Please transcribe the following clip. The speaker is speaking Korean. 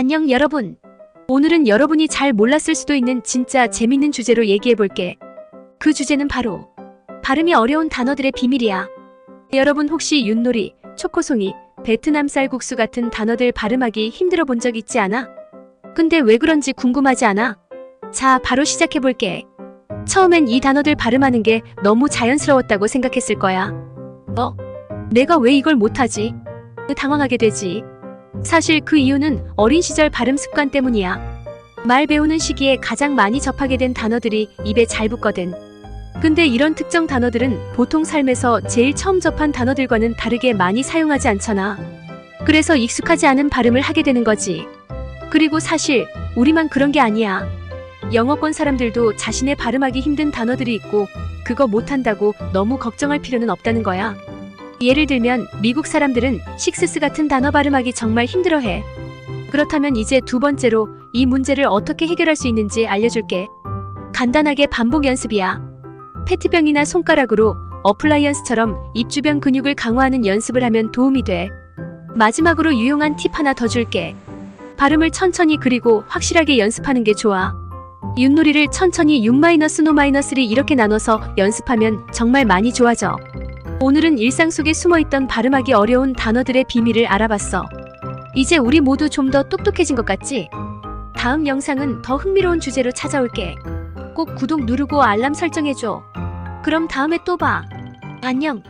안녕 여러분. 오늘은 여러분이 잘 몰랐을 수도 있는 진짜 재밌는 주제로 얘기해 볼게. 그 주제는 바로 발음이 어려운 단어들의 비밀이야. 여러분 혹시 윷놀이, 초코송이, 베트남 쌀국수 같은 단어들 발음하기 힘들어 본 적 있지 않아? 근데 왜 그런지 궁금하지 않아? 자, 바로 시작해 볼게. 처음엔 이 단어들 발음하는 게 너무 자연스러웠다고 생각했을 거야. 어? 내가 왜 이걸 못하지? 당황하게 되지. 사실 그 이유는 어린 시절 발음 습관 때문이야. 말 배우는 시기에 가장 많이 접하게 된 단어들이 입에 잘 붙거든. 근데 이런 특정 단어들은 보통 삶에서 제일 처음 접한 단어들과는 다르게 많이 사용하지 않잖아. 그래서 익숙하지 않은 발음을 하게 되는 거지. 그리고 사실 우리만 그런 게 아니야. 영어권 사람들도 자신의 발음하기 힘든 단어들이 있고 그거 못한다고 너무 걱정할 필요는 없다는 거야. 예를 들면 미국 사람들은 식스스 같은 단어 발음하기 정말 힘들어해. 그렇다면 이제 두 번째로 이 문제를 어떻게 해결할 수 있는지 알려줄게. 간단하게 반복 연습이야. 페트병이나 손가락으로 어플라이언스처럼 입 주변 근육을 강화하는 연습을 하면 도움이 돼. 마지막으로 유용한 팁 하나 더 줄게. 발음을 천천히 그리고 확실하게 연습하는 게 좋아. 윷놀이를 천천히 6-노-3 이렇게 나눠서 연습하면 정말 많이 좋아져. 오늘은 일상 속에 숨어있던 발음하기 어려운 단어들의 비밀을 알아봤어. 이제 우리 모두 좀 더 똑똑해진 것 같지? 다음 영상은 더 흥미로운 주제로 찾아올게. 꼭 구독 누르고 알람 설정해줘. 그럼 다음에 또 봐. 안녕.